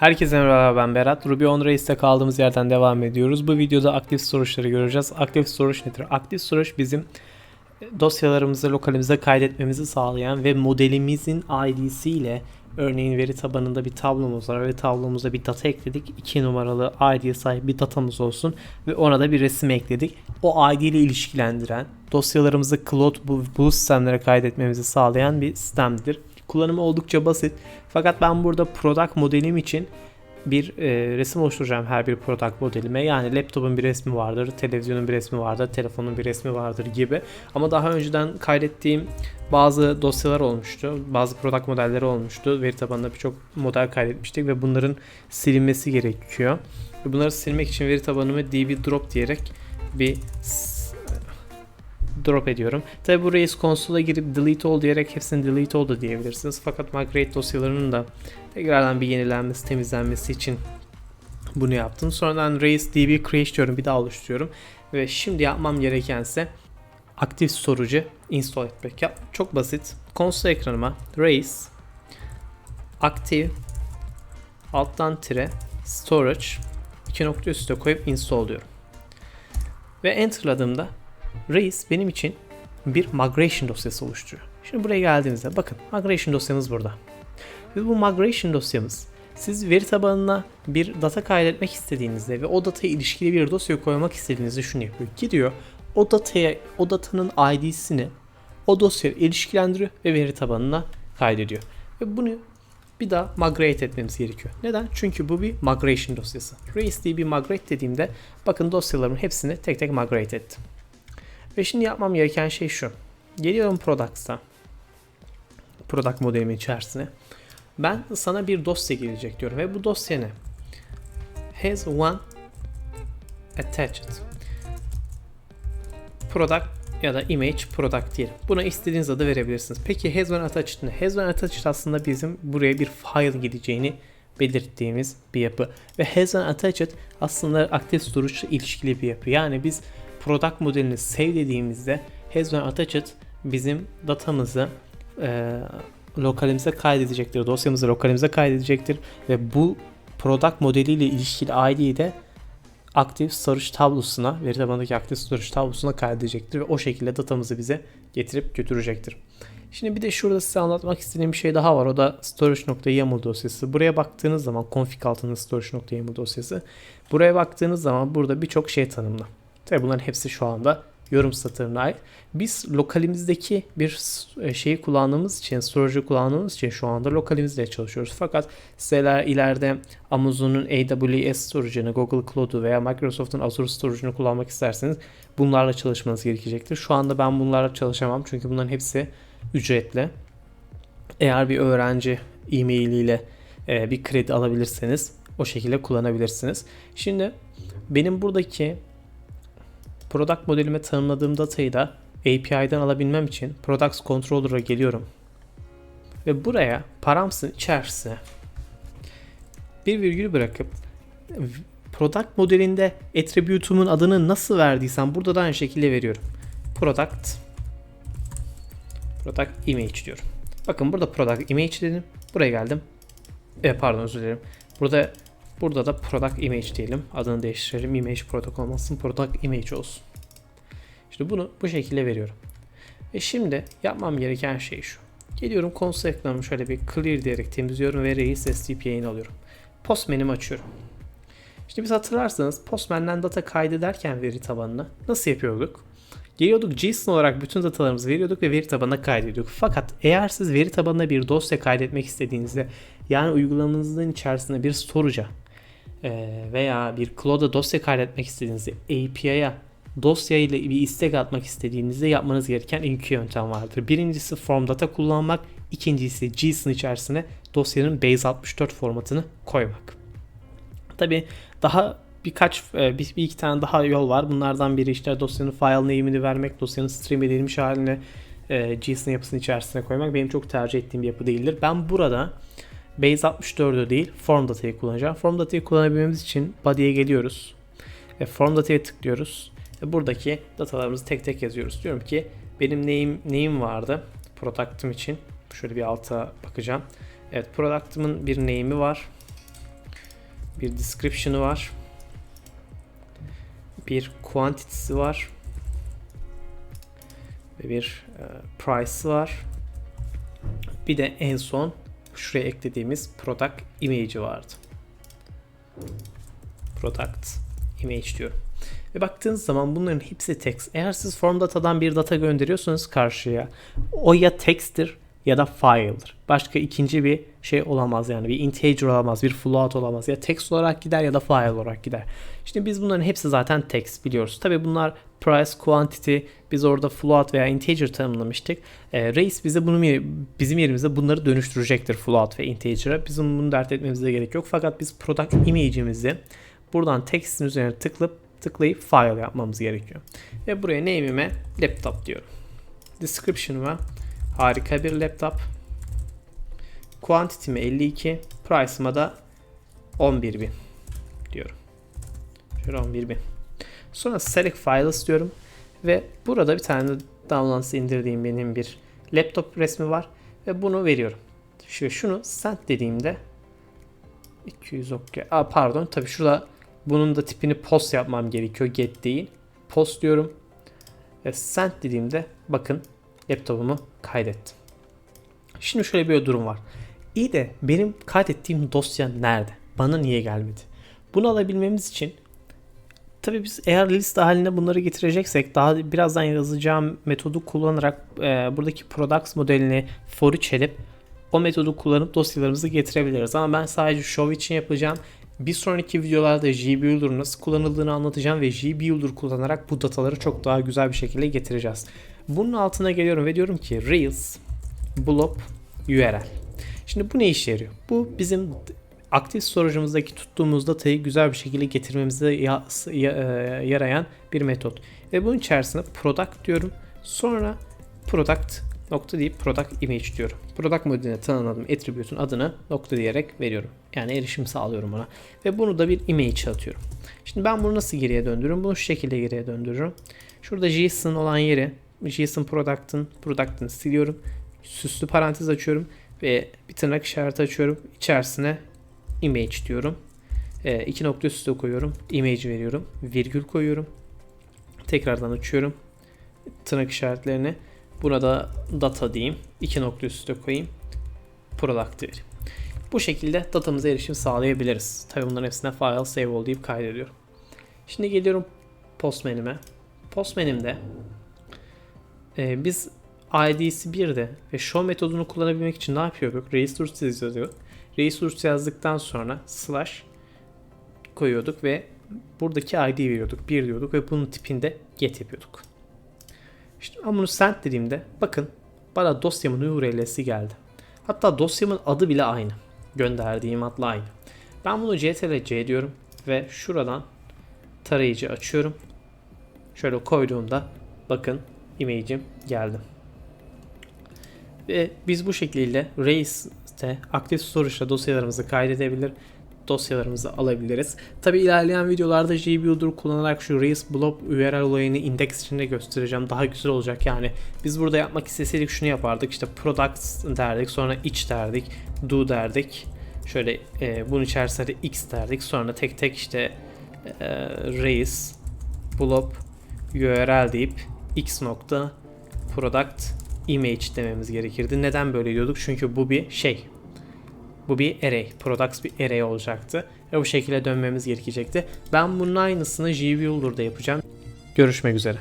Herkese merhaba ben Berat. Ruby on Race'te kaldığımız yerden devam ediyoruz. Bu videoda aktif storage'ları göreceğiz. Aktif storage nedir? Aktif storage bizim dosyalarımızı lokalimize kaydetmemizi sağlayan ve modelimizin ID'si ile örneğin veri tabanında bir tablomuz var ve tablomuza bir data ekledik. 2 numaralı ID'ye sahip bir datamız olsun ve ona da bir resim ekledik. O ID ile ilişkilendiren dosyalarımızı cloud bu, bu sistemlere kaydetmemizi sağlayan bir sistemdir. Kullanımı oldukça basit. Fakat ben burada product modelim için bir e, resim oluşturacağım her bir product modelime. Yani laptopun bir resmi vardır, televizyonun bir resmi vardır, telefonun bir resmi vardır gibi. Ama daha önceden kaydettiğim bazı dosyalar olmuştu. Bazı product modelleri olmuştu. Veri tabanında birçok model kaydetmiştik ve bunların silinmesi gerekiyor. Bunları silmek için veri tabanımı db drop diyerek bir drop ediyorum. Tabi bu Race konsola girip delete all diyerek hepsini delete all da diyebilirsiniz. Fakat migrate dosyalarının da tekrardan bir yenilenmesi, temizlenmesi için bunu yaptım. Sonradan Race DB create diyorum, bir daha oluşturuyorum. Ve şimdi yapmam gerekense aktif storage'ı install etmek. Ya, çok basit. Konsol ekranıma Race aktif alttan tire storage iki nokta üstte koyup install diyorum. Ve enterladığımda Reis benim için bir migration dosyası oluşturuyor. Şimdi buraya geldiğimizde bakın migration dosyamız burada. Ve bu migration dosyamız siz veri tabanına bir data kaydetmek istediğinizde ve o dataya ilişkili bir dosya koymak istediğinizde şunu yapıyor. Gidiyor o dataya o datanın ID'sini o dosyaya ilişkilendiriyor ve veri tabanına kaydediyor. Ve bunu bir daha migrate etmemiz gerekiyor. Neden? Çünkü bu bir migration dosyası. RaceDB migrate dediğimde bakın dosyalarımın hepsini tek tek migrate ettim. Ve şimdi yapmam gereken şey şu. Geliyorum Products'a. Product modelimin içerisine. Ben sana bir dosya gelecek diyorum ve bu dosya ne? Has one attached. Product ya da image product diyelim. Buna istediğiniz adı verebilirsiniz. Peki has one attached ne? Has one attached aslında bizim buraya bir file gideceğini belirttiğimiz bir yapı. Ve has one attached aslında aktif storage ilişkili bir yapı. Yani biz product modelini save dediğimizde been attached bizim datamızı e, lokalimize kaydedecektir. Dosyamızı lokalimize kaydedecektir ve bu product modeliyle ilişkili ID'yi de aktif storage tablosuna, veri tabanındaki aktif storage tablosuna kaydedecektir ve o şekilde datamızı bize getirip götürecektir. Şimdi bir de şurada size anlatmak istediğim bir şey daha var. O da storage.yaml dosyası. Buraya baktığınız zaman config altında storage.yaml dosyası. Buraya baktığınız zaman burada birçok şey tanımlı. Tabi bunların hepsi şu anda yorum satırına ait. Biz lokalimizdeki bir e, şeyi kullandığımız için, storage'ı kullandığımız için şu anda lokalimizle çalışıyoruz. Fakat sizler ileride Amazon'un AWS storage'ını, Google Cloud'u veya Microsoft'un Azure storage'ını kullanmak isterseniz bunlarla çalışmanız gerekecektir. Şu anda ben bunlarla çalışamam çünkü bunların hepsi ücretli. Eğer bir öğrenci e-mailiyle e, bir kredi alabilirseniz o şekilde kullanabilirsiniz. Şimdi benim buradaki Product modelime tanımladığım datayı da API'den alabilmem için Products Controller'a geliyorum. Ve buraya paramsın içerisine bir virgül bırakıp product modelinde attribute'umun adını nasıl verdiysem burada da aynı şekilde veriyorum. Product product image diyorum. Bakın burada product image dedim. Buraya geldim. E, pardon özür dilerim. Burada Burada da product image diyelim. Adını değiştirelim. Image product olmasın. Product image olsun. İşte bunu bu şekilde veriyorum. Ve şimdi yapmam gereken şey şu. Geliyorum konsol ekranımı şöyle bir clear diyerek temizliyorum ve Reis SDP'yi alıyorum. Postman'imi açıyorum. İşte biz hatırlarsanız Postman'den data kaydederken veri tabanına nasıl yapıyorduk? Geliyorduk JSON olarak bütün datalarımızı veriyorduk ve veri tabanına kaydediyorduk. Fakat eğer siz veri tabanına bir dosya kaydetmek istediğinizde yani uygulamanızın içerisinde bir storage'a veya bir cloud'a dosya kaydetmek istediğinizde API'ya dosya ile bir istek atmak istediğinizde yapmanız gereken iki yöntem vardır. Birincisi form data kullanmak, ikincisi JSON içerisine dosyanın base64 formatını koymak. Tabi daha birkaç e, bir, bir iki tane daha yol var. Bunlardan biri işte dosyanın file name'ini vermek, dosyanın stream edilmiş haline e, JSON yapısının içerisine koymak benim çok tercih ettiğim bir yapı değildir. Ben burada Base64'ü değil form datayı kullanacağım. Form datayı kullanabilmemiz için body'ye geliyoruz. Ve form dataya tıklıyoruz. Ve buradaki datalarımızı tek tek yazıyoruz. Diyorum ki benim neyim neyim vardı product'ım için. Şöyle bir alta bakacağım. Evet product'ımın bir name'i var. Bir description'ı var. Bir quantity'si var. Ve bir e, price'ı var. Bir de en son şuraya eklediğimiz product image'i vardı. Product image diyorum. Ve baktığınız zaman bunların hepsi text. Eğer siz form datadan bir data gönderiyorsanız karşıya o ya text'tir ya da file'dır. Başka ikinci bir şey olamaz yani bir integer olamaz, bir float olamaz. Ya text olarak gider ya da file olarak gider. Şimdi biz bunların hepsi zaten text biliyoruz. Tabi bunlar price, quantity, biz orada float veya integer tanımlamıştık. E, Reis bize bunu bizim yerimizde bunları dönüştürecektir float ve integer'a. Bizim bunu dert etmemize gerek yok. Fakat biz product image'imizi buradan text'in üzerine tıklayıp tıklayıp file yapmamız gerekiyor. Ve buraya name'ime laptop diyorum. Description'ıma harika bir laptop. Quantity'me 52, price'ıma da 11.000 diyorum. Şöyle 11.000. Sonra select files diyorum ve burada bir tane downloads indirdiğim benim bir laptop resmi var ve bunu veriyorum. Şu şunu send dediğimde 200 ok. Aa, pardon tabi şurada bunun da tipini post yapmam gerekiyor. Get değil. Post diyorum. Ve send dediğimde bakın laptopumu kaydettim. Şimdi şöyle bir durum var. İyi de benim kaydettiğim dosya nerede? Bana niye gelmedi? Bunu alabilmemiz için tabii biz eğer liste haline bunları getireceksek daha birazdan yazacağım metodu kullanarak e, buradaki products modelini for each edip o metodu kullanıp dosyalarımızı getirebiliriz. Ama ben sadece show için yapacağım. Bir sonraki videolarda JBuilder nasıl kullanıldığını anlatacağım ve JBuilder kullanarak bu dataları çok daha güzel bir şekilde getireceğiz. Bunun altına geliyorum ve diyorum ki Rails blob URL. Şimdi bu ne işe yarıyor? Bu bizim aktif sorucumuzdaki tuttuğumuz datayı güzel bir şekilde getirmemize e, yarayan bir metot. Ve bunun içerisine product diyorum. Sonra product nokta deyip product image diyorum. Product modeline tanımladığım attribute'un adını nokta diyerek veriyorum. Yani erişim sağlıyorum ona. Ve bunu da bir image atıyorum. Şimdi ben bunu nasıl geriye döndürürüm? Bunu şu şekilde geriye döndürürüm. Şurada JSON olan yeri JSON product'ın product'ını siliyorum. Süslü parantez açıyorum ve bir tırnak işareti açıyorum. İçerisine image diyorum. E, iki nokta üstü koyuyorum. Image veriyorum. Virgül koyuyorum. Tekrardan açıyorum. Tırnak işaretlerini. Buna da data diyeyim. İki nokta üstü koyayım. Product vereyim. Bu şekilde datamıza erişim sağlayabiliriz. Tabi bunların hepsine file save ol deyip kaydediyorum. Şimdi geliyorum Postman'ime. Postman'imde e, biz ID'si 1'de ve show metodunu kullanabilmek için ne yapıyorduk? Resource yazıyorduk. Resource yazdıktan sonra slash koyuyorduk ve buradaki ID veriyorduk. 1 diyorduk ve bunun tipinde get yapıyorduk. İşte ben bunu send dediğimde bakın bana dosyamın URL'si geldi. Hatta dosyamın adı bile aynı. Gönderdiğim adla aynı. Ben bunu ctrl-c diyorum ve şuradan tarayıcı açıyorum. Şöyle koyduğumda bakın image'im geldi. Ve biz bu şekilde Race'te aktif storage'da dosyalarımızı kaydedebilir, dosyalarımızı alabiliriz. Tabi ilerleyen videolarda JBuilder kullanarak şu Race Blob URL olayını indeks içinde göstereceğim. Daha güzel olacak yani. Biz burada yapmak isteseydik şunu yapardık. İşte products derdik, sonra each derdik, do derdik. Şöyle e, bunun içerisinde x derdik. Sonra tek tek işte e, Race Blob URL deyip x nokta product image dememiz gerekirdi. Neden böyle diyorduk? Çünkü bu bir şey. Bu bir array. Products bir array olacaktı. Ve bu şekilde dönmemiz gerekecekti. Ben bunun aynısını JVuilder'da yapacağım. Görüşmek üzere.